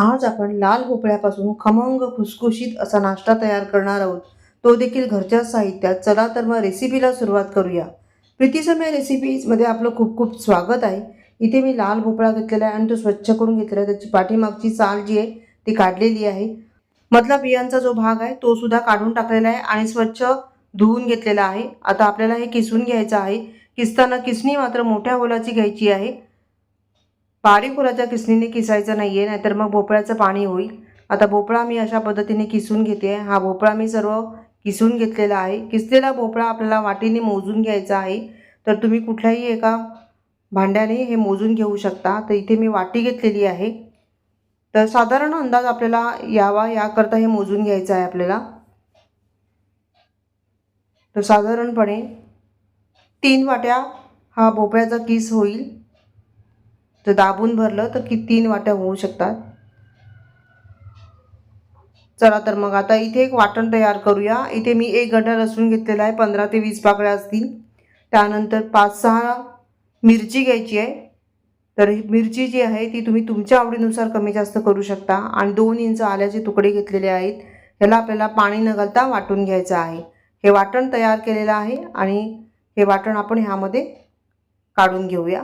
आज आपण लाल भोपळ्यापासून खमंग खुसखुशीत असा नाश्ता तयार करणार आहोत. तो देखील घरच्या साहित्यात. चला तर मग रेसिपीला सुरुवात करूया. प्रीतीसमय रेसिपीजमध्ये आपलं खूप खूप स्वागत आहे. इथे मी लाल भोपळा घेतलेला आहे आणि तो स्वच्छ करून घेतलेला आहे. त्याची पाठीमागची चाल जी आहे ती काढलेली आहे. मधला बियांचा जो भाग आहे तो सुद्धा काढून टाकलेला आहे आणि स्वच्छ धुवून घेतलेला आहे. आता आपल्याला हे किसून घ्यायचं आहे. किसताना किसणी मात्र मोठ्या होलाची घ्यायची आहे. बारीक फुलाच्या किसणीने किसायचं नाही आहे नाहीतर मग भोपळ्याचं पाणी होईल. आता भोपळा मी अशा पद्धतीने किसून घेते. हा भोपळा मी सर्व किसून घेतलेला आहे. किसलेला भोपळा आपल्याला वाटीने मोजून घ्यायचा आहे. तर तुम्ही कुठल्याही एका भांड्याने हे मोजून घेऊ शकता. तर इथे मी वाटी घेतलेली आहे. तर साधारण अंदाज आपल्याला यावा याकरता हे मोजून घ्यायचं आहे आपल्याला. तर साधारणपणे तीन वाट्या हा भोपळ्याचा किस होईल. तर दाबून भरलं तर की तीन वाट्या होऊ शकतात. चला तर मग आता इथे एक वाटण तयार करूया. इथे मी एक गड्डा लसूण घेतलेला आहे पंधरा ते वीस पाकळ्या असतील. त्यानंतर पाच सहा मिरची घ्यायची आहे. तर मिरची जी आहे ती तुम्ही तुमच्या आवडीनुसार कमी जास्त करू शकता. आणि दोन इंच आल्याचे तुकडे घेतलेले आहेत. ह्याला आपल्याला पाणी न घालता वाटून घ्यायचं आहे. हे वाटण तयार केलेलं आहे आणि हे वाटण आपण ह्यामध्ये काढून घेऊया.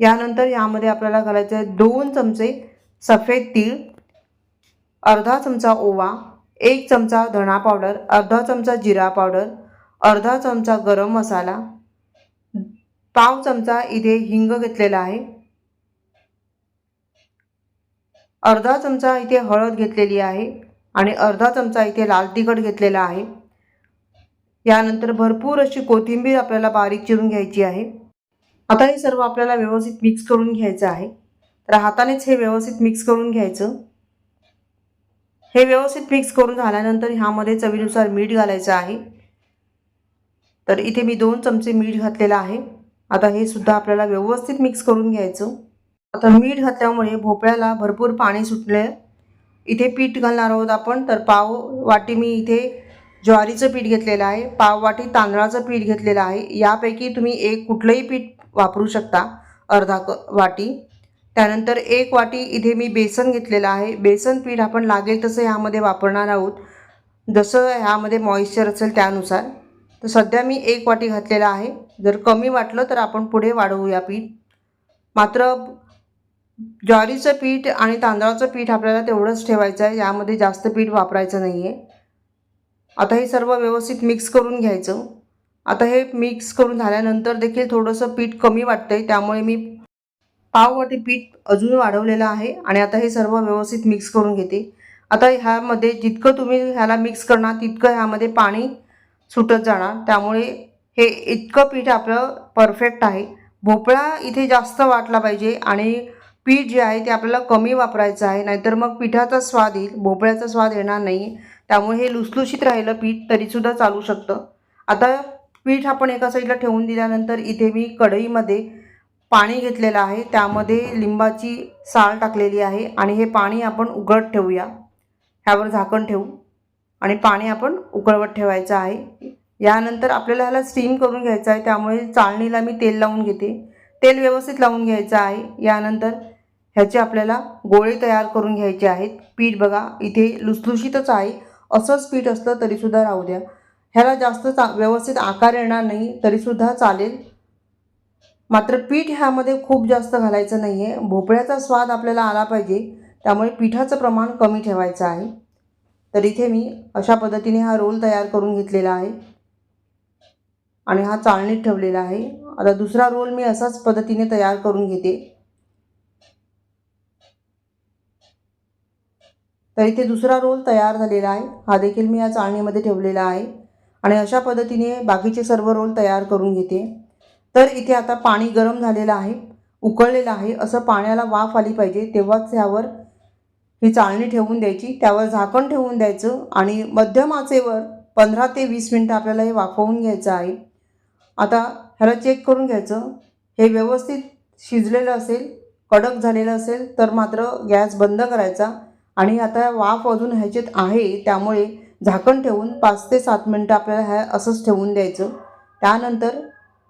यानंतर यामध्ये आपल्याला घालायचे आहे दोन चमचे सफेद तीळ अर्धा चमचा ओवा एक चमचा धणा पावडर अर्धा चमचा जिरा पावडर अर्धा चमचा गरम मसाला पाव चमचा इथे हिंग घेतलेला आहे. अर्धा चमचा इथे हळद घेतलेली आहे आणि अर्धा चमचा इथे लाल तिखट घेतलेला आहे. यानंतर भरपूर अशी कोथिंबीर आपल्याला बारीक चिरून घ्यायची आहे. आता हे सर्व आपल्याला व्यवस्थित मिक्स करून घ्यायचं आहे. तर हातानेच हे व्यवस्थित मिक्स करून घ्यायचं. हे व्यवस्थित मिक्स करून झाल्यानंतर ह्यामध्ये चवीनुसार मीठ घालायचं आहे. तर इथे मी दोन चमचे मीठ घातलेलं आहे. आता हे सुद्धा आपल्याला व्यवस्थित मिक्स करून घ्यायचं. आता मीठ घातल्यामुळे भोपळ्याला भरपूर पाणी सुटले इथे पीठ घालणार आहोत आपण तर पाव वाटी मी इथे ज्वारीचं पीठ घेतलेलं आहे पाव वाटी तांदळाचं पीठ घेतलेलं आहे यापैकी तुम्ही एक कुठलंही पीठ वापरू शकता अर्धा क वाटी. त्यानंतर एक वाटी इथे मी बेसन घेतलेलं आहे. बेसन पीठ आपण लागेल तसं ह्यामध्ये वापरणार आहोत. जसं ह्यामध्ये मॉइश्चर असेल त्यानुसार. तर सध्या मी एक वाटी घातलेला आहे. जर कमी वाटलं तर आपण पुढे वाढवूया पीठ. मात्र ज्वारीचं पीठ आणि तांदळाचं पीठ आपल्याला तेवढंच ठेवायचं आहे. यामध्ये जास्त पीठ वापरायचं नाही आहे आता हे सर्व व्यवस्थित मिक्स करून घ्यायचं. आता हे मिक्स करून झाल्यानंतर देखील थोडंसं पीठ कमी वाटतं आहे त्यामुळे मी पाववाटी पीठ अजून वाढवलेलं आहे आणि आता हे सर्व व्यवस्थित मिक्स करून घेते. आता ह्यामध्ये जितकं तुम्ही ह्याला मिक्स करणार तितकं ह्यामध्ये पाणी सुटत जाणार. त्यामुळे हे इतकं पीठ आपलं परफेक्ट आहे. भोपळा इथे जास्त वाटला पाहिजे आणि पीठ जे आहे ते आपल्याला कमी वापरायचं आहे. नाहीतर मग पिठाचा स्वाद येईल भोपळ्याचा स्वाद येणार नाही त्यामुळे हे लुसलुशीत राहिलं पीठ तरीसुद्धा चालू शकतं. आता पीठ आपण एका साईडला ठेवून दिल्यानंतर इथे मी कढईमध्ये पाणी घेतलेलं आहे. त्यामध्ये लिंबाची साल टाकलेली आहे आणि हे पाणी आपण उकळत ठेवूया. ह्यावर झाकण ठेवू आणि पाणी आपण उकळवत ठेवायचं आहे. यानंतर आपल्याला ह्याला स्टीम करून घ्यायचं आहे. त्यामुळे चाळणीला मी तेल लावून घेते. तेल व्यवस्थित लावून घ्यायचं आहे. यानंतर ह्याचे आपल्याला गोळे तयार करून घ्यायचे आहेत. पीठ बघा इथे लुसलुशीतच आहे. असंच पीठ असलं तरीसुद्धा राहू द्या. ह्याला जास्त चा व्यवस्थित आकार येणार नाही तरीसुद्धा चालेल. मात्र पीठ ह्यामध्ये खूप जास्त घालायचं नाही आहे भोपळ्याचा स्वाद आपल्याला आला पाहिजे. त्यामुळे पिठाचं प्रमाण कमी ठेवायचं आहे. तर इथे मी अशा पद्धतीने हा रोल तयार करून घेतलेला आहे. आणि हा चाळणीत ठेवलेला आहे. आता दुसरा रोल मी असाच पद्धतीने तयार करून घेते. तर इथे दुसरा रोल तयार झालेला आहे. हा देखील मी या चाळणीमध्ये ठेवलेला आहे. आणि अशा पद्धतीने बाकीचे सर्व रोल तयार करून घेते. तर इथे आता पाणी गरम झालेलं आहे. उकळलेलं आहे. असं पाण्याला वाफ आली पाहिजे. तेव्हाच ह्यावर ही चाळणी ठेवून द्यायची. त्यावर झाकण ठेवून द्यायचं. आणि मध्यम आचेवर पंधरा ते वीस मिनटं आपल्याला हे वाफवून घ्यायचं आहे. आता ह्याला चेक करून घ्यायचं. हे व्यवस्थित शिजलेलं असेल कडक झालेलं असेल तर मात्र गॅस बंद करायचा. आणि आता वाफ अजून ह्याच्यात आहे त्यामुळे झाकण ठेवून पाच ते सात मिनटं आपल्याला ह्या असंच ठेवून द्यायचं. त्यानंतर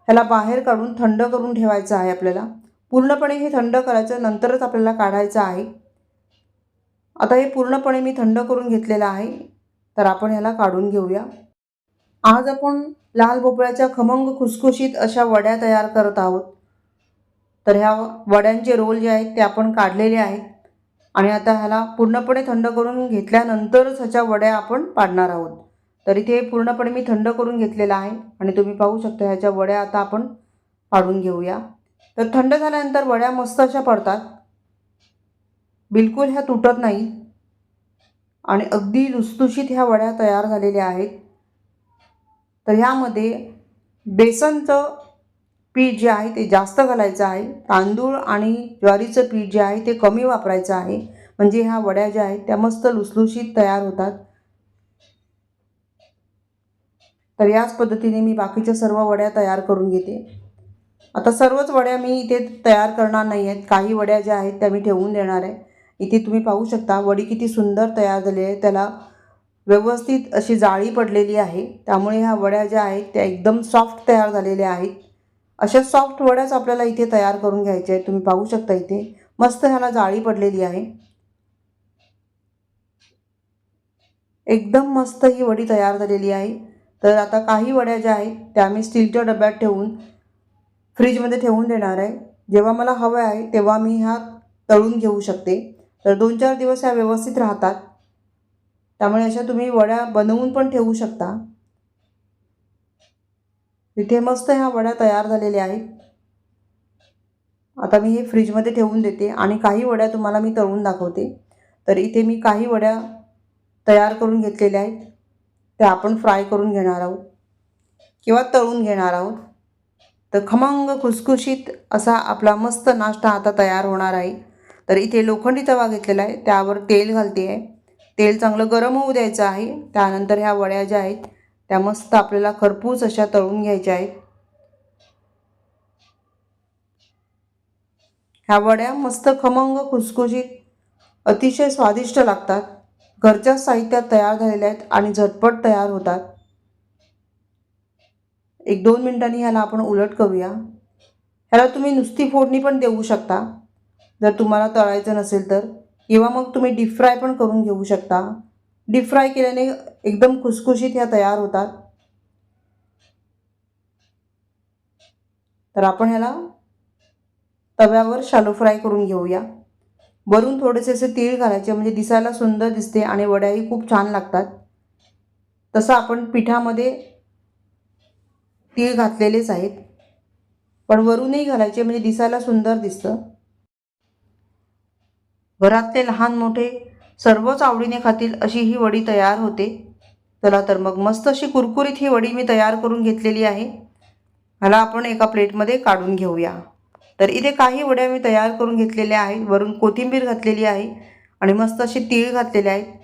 ह्याला बाहेर काढून थंड करून ठेवायचं आहे आपल्याला. पूर्णपणे हे थंड करायचं नंतरच आपल्याला काढायचं आहे. आता हे पूर्णपणे मी थंड करून घेतलेलं आहे तर आपण ह्याला काढून घेऊया. आज आपण लाल भोपळ्याच्या खमंग खुसखुशीत अशा वड्या तयार करत आहोत. तर ह्या वड्यांचे रोल जे आहेत ते आपण काढलेले आहेत. आणि आता ह्याला पूर्णपणे थंड करून घेतल्यानंतरच ह्याच्या वड्या आपण पाडणार आहोत. तर इथे पूर्णपणे मी थंड करून घेतलेला आहे आणि तुम्ही पाहू शकता ह्याच्या वड्या आता आपण पाडून घेऊया. तर थंड झाल्यानंतर वड्या मस्त अशा पडतात. बिलकुल ह्या तुटत नाही. आणि अगदी लुसलुशीत ह्या वड्या तयार झालेल्या आहेत. तर ह्यामध्ये बेसनचं पीठ जे आहे ते जास्त घालायचं आहे. तांदूळ आणि ज्वारीचं पीठ जे आहे ते कमी वापरायचं आहे. म्हणजे ह्या वड्या ज्या आहेत त्या मस्त लुसलुशीत तयार होतात. तर याच पद्धतीने मी बाकीच्या सर्व वड्या तयार करून घेते. आता सर्वच वड्या मी इथे तयार करणार नाही आहेत. काही वड्या ज्या आहेत त्या मी ठेवून देणार आहे. इथे तुम्ही पाहू शकता वडी किती सुंदर तयार झाली आहे. त्याला व्यवस्थित अशी जाळी पडलेली आहे. त्यामुळे ह्या वड्या ज्या आहेत त्या एकदम सॉफ्ट तयार झालेल्या आहेत. अशा सॉफ्ट वड्याच आपल्याला इथे तयार करून घ्यायच्या आहेत. तुम्ही पाहू शकता इथे. मस्त ह्याला जाळी पडलेली आहे. एकदम मस्त ही वडी तयार झालेली आहे. तर आता काही वड्या ज्या आहेत त्या मी स्टीलच्या डब्यात ठेवून फ्रीजमध्ये ठेवून देणार आहे. जेव्हा मला हवं आहे तेव्हा मी ह्या तळून घेऊ शकते. तर दोन चार दिवस ह्या व्यवस्थित राहतात. त्यामुळे अशा तुम्ही वड्या बनवून पण ठेवू शकता. इथे मस्त ह्या वड्या तयार झालेल्या आहेत. आता मी हे फ्रीजमध्ये ठेवून देते आणि काही वड्या तुम्हाला मी तळून दाखवते. तर इथे मी काही वड्या तयार करून घेतलेल्या आहेत. त्या आपण फ्राय करून घेणार आहोत. किंवा तळून घेणार आहोत. तर खमंग खुसखुशीत असा आपला मस्त नाश्ता आता तयार होणार आहे. तर इथे लोखंडी तवा घेतलेला आहे. त्यावर तेल घालते आहे. तेल चांगलं गरम होऊ द्यायचं आहे. त्यानंतर ह्या वड्या ज्या आहेत त्या मस्त आपल्याला खरपूस अशा तळून घ्यायच्या आहेत. ह्या वड्या मस्त खमंग खुसखुशीत अतिशय स्वादिष्ट लागतात. घरच्या साहित्यात तयार झालेल्या आहेत आणि झटपट तयार होतात. एक दोन मिनिटांनी ह्याला आपण उलट करूया. ह्याला तुम्ही नुसती फोडणी पण देऊ शकता. जर तुम्हाला तळायचं नसेल तर. किंवा मग तुम्ही डीप फ्राय पण करून घेऊ शकता. डीप फ्राय केल्याने एकदम खुसखुशीत ह्या तयार होतात. तर आपण ह्याला तव्यावर शालो फ्राय करून घेऊया. वरून थोडेसे असे तीळ घालायचे म्हणजे दिसायला सुंदर दिसते आणि वड्याही खूप छान लागतात. तसं आपण पिठामध्ये तीळ घातलेलेच आहेत. पण वरूनही घालायचे म्हणजे दिसायला सुंदर दिसतं. घरातले लहान मोठे सर्वच आवडीने खातील अशी ही वडी तयार होते. चला तर मग मस्त अशी कुरकुरीत ही वडी मी तयार करून घेतलेली आहे. ह्याला आपण एका प्लेटमध्ये काढून घेऊया. तर इथे काही वड्या मी तयार करून घेतलेल्या आहेत. वरून कोथिंबीर घातलेली आहे आणि मस्त अशी तीळ घातलेले आहेत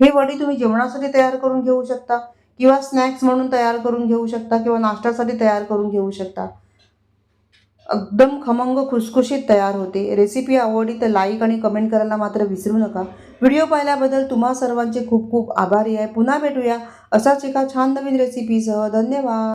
हे वडी तुम्ही जेवणासाठी तयार करून घेऊ शकता किंवा स्नॅक्स म्हणून तयार करून घेऊ शकता किंवा नाश्त्यासाठी तयार करून घेऊ शकता. एकदम खमंग खुसखुशीत तयार होते. रेसिपी आवडली तर लाईक आणि कमेंट करायला मात्र विसरू नका. व्हिडिओ पाहिल्याबद्दल तुम्हा सर्वांचे खूप खूप आभारी आहे. पुन्हा भेटूया असाच एका छान नवीन रेसिपीसह धन्यवाद.